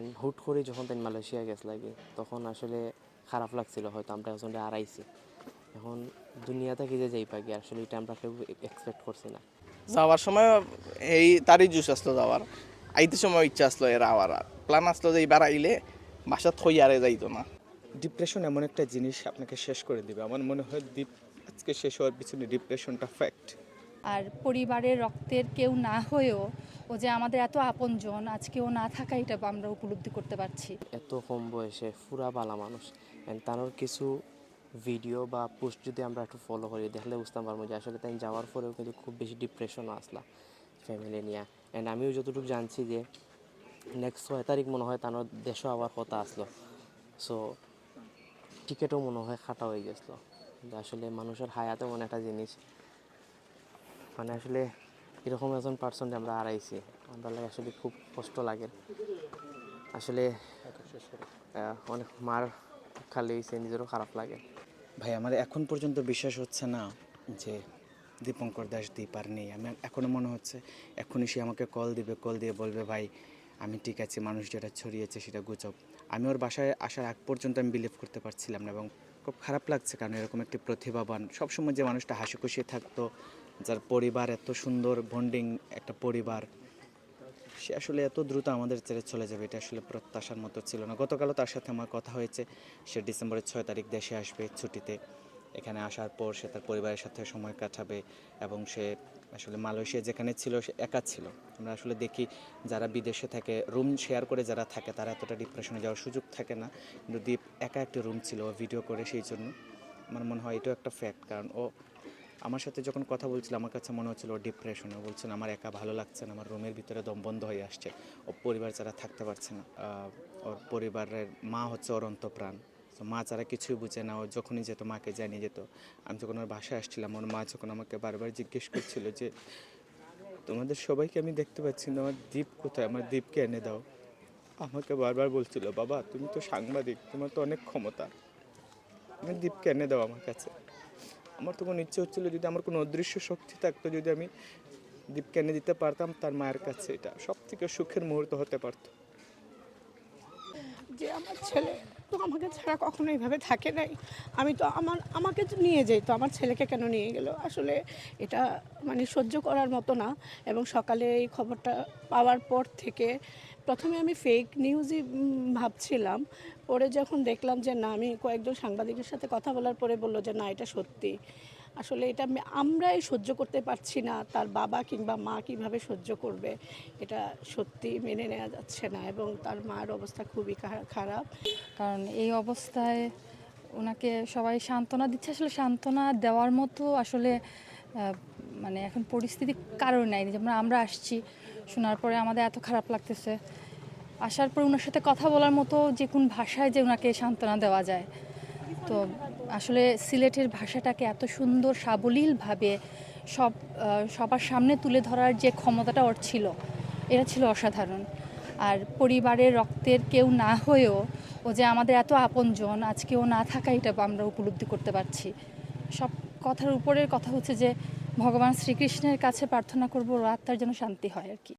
And হুট করে যখন তাই মালয়েশিয়া গেছ লাগে তখন আসলে খারাপ লাগছিল হয়তো আমরা এখন আড়াইছি এখন দুনিয়া থেকে যে যাই পাকি আসলে এটা আমরা কেউ এক্সপেক্ট করছি না। যাওয়ার সময় এই তারই জুস আসলো যাওয়ার। আইতে সময় ইচ্ছা আসলো এর আওয়ার আর। প্ল্যান আসলো যে এইবার আইলে বাসা থই আরে যাইতো না। ডিপ্রেশন এমন একটা জিনিস আপনাকে শেষ করে দিবে। আমার মনে হয় ডিপ আজকে শেষ হওয়ার পিছনে ডিপ্রেশনটা ফ্যাক্ট আর পরিবারের রক্তের কেউ না হয়েও ও যে আমাদের এত আপনজন আজকেও না থাকা এটা আমরা উপলব্ধি করতে পারছি। এত কম বয়সে পুরা বালা মানুষ। তার কিছু ভিডিও বা পোস্ট যদি আমরা একটু ফলো করি, দেখলে বুঝতে পারব যে আসলে তাই যাওয়ার পরেও কিন্তু খুব বেশি ডিপ্রেশনও আসলা ফ্যামিলি নিয়ে। অ্যান্ড আমিও যতটুকু জানছি যে নেক্সট ছয় তারিখ মনে হয় তার দেশও আবার কথা আসলো। সো টিকিটও মনে হয় খাটা হয়ে গেছিল আসলে মানুষের হায়াতে মনে একটা জিনিস। মানে আসলে এরকম একজন পার্সন আমরা হারাইছি। আমরা লাগে আসলে খুব কষ্ট লাগে। আসলে অনেক মার খালি হয়েছে নিজেরও খারাপ লাগে। ভাই, আমার এখন পর্যন্ত বিশ্বাস হচ্ছে না যে দীপঙ্কর দাস দীপ আর নেই। আমি এখনও মনে হচ্ছে এখনই সে আমাকে কল দিবে কল দিয়ে বলবে, ভাই, আমি ঠিক আছি, মানুষ যেটা ছড়িয়েছে সেটা গুজব। আমি ওর বাসায় আসার আগ পর্যন্ত আমি বিলিভ করতে পারছিলাম না এবং খুব খারাপ লাগছে কারণ এরকম একটি প্রতিভাবান, সবসময় যে মানুষটা হাসি খুশি থাকতো যার পরিবার এত সুন্দর বন্ডিং একটা পরিবার, সে আসলে এত দ্রুত আমাদের ছেড়ে চলে যাবে, এটা আসলে প্রত্যাশার মতো ছিল না। গতকালও তার সাথে আমার কথা হয়েছে, সে ডিসেম্বরের ছয় তারিখ দেশে আসবে ছুটিতে। এখানে আসার পর সে তার পরিবারের সাথে সময় কাটাবে এবং সে আসলে মালয়েশিয়া যেখানে ছিল, সে একা ছিল। আমরা আসলে দেখি যারা বিদেশে থাকে রুম শেয়ার করে যারা থাকে, তারা এতটা ডিপ্রেশনে যাওয়ার সুযোগ থাকে না। কিন্তু দীপ একা একটা রুম ছিল ভিডিও করে সেই জন্য। আমার মনে হয় এটাও একটা ফ্যাক্ট কারণ ও আমার সাথে যখন কথা বলছিল, আমার কাছে মনে হচ্ছিল ডিপ্রেশনে বলছিল, আমার একা ভালো লাগছে না, আমার রুমের ভিতরে দম বন্ধ হয়ে আসছে। ও পরিবার ছাড়া থাকতে পারছে না। ওর পরিবারের মা হচ্ছে ওর অন্তপ্রাণ তো মা ছাড়া কিছুই বুঝে না। ও যখনই যেত, মাকে জানিয়ে যেত। আমি যখন ওর বাসায় আসছিলাম, ওর মা যখন আমাকে বারবার জিজ্ঞেস করছিল যে, তোমাদের সবাইকে আমি দেখতে পাচ্ছি না, আমার দ্বীপ কোথায়? আমার দ্বীপকে এনে দাও। আমাকে বারবার বলছিল, বাবা, তুমি তো সাংবাদিক, তোমার তো অনেক ক্ষমতা। তুমি দ্বীপকে এনে দাও আমার কাছে। আমার তখন ইচ্ছে হচ্ছিল যদি আমার কোনো অদৃশ্য শক্তি থাকতো, যদি আমি দীপকে এনে দিতে পারতাম, তার মায়ের কাছে এটা সব থেকে সুখের মুহূর্ত হতে পারতো। যে আমার ছেলে তো আমাকে ছাড়া কখনো এইভাবে থাকে নাই। আমি তো আমার, আমাকে তো নিয়ে যেত, আমার ছেলেকে কেন নিয়ে গেল? আসলে এটা মানে সহ্য করার মতো না। এবং সকালে এই খবরটা পাওয়ার পর থেকে প্রথমে আমি ফেক নিউজই ভাবছিলাম। পরে যখন দেখলাম যে, না, আমি কয়েকজন সাংবাদিকের সাথে কথা বলার পরে বলল যে, না, এটা সত্যি। আসলে এটা আমরাই সহ্য করতে পারছি না, তার বাবা কিংবা মা কীভাবে সহ্য করবে, এটা সত্যি মেনে নেওয়া যাচ্ছে না এবং তার মার অবস্থা খুবই খারাপ। কারণ এই অবস্থায় ওনাকে সবাই সান্ত্বনা দিচ্ছে। আসলে সান্ত্বনা দেওয়ার মতো আসলে মানে এখন পরিস্থিতি কারোর নাই। যেমন আমরা আসছি, শোনার পরে আমাদের এত খারাপ লাগতেছে। আসার পর ওনার সাথে কথা বলার মতো যে কোন ভাষায় যে ওনাকে সান্ত্বনা দেওয়া যায়। তো আসলে সিলেটের ভাষাটাকে এত সুন্দর সাবলীলভাবে সব সবার সামনে তুলে ধরার যে ক্ষমতাটা ওর ছিল, এটা ছিল অসাধারণ। আর পরিবারের রক্তের কেউ না হয়েও ও যে আমাদের এত আপনজন আজকেও না থাকা এটা আমরা উপলব্ধি করতে পারছি। সব কথার উপরের কথা হচ্ছে যে, ভগবান শ্রীকৃষ্ণের কাছে প্রার্থনা করব আত্মার যেন শান্তি হয় আর কি।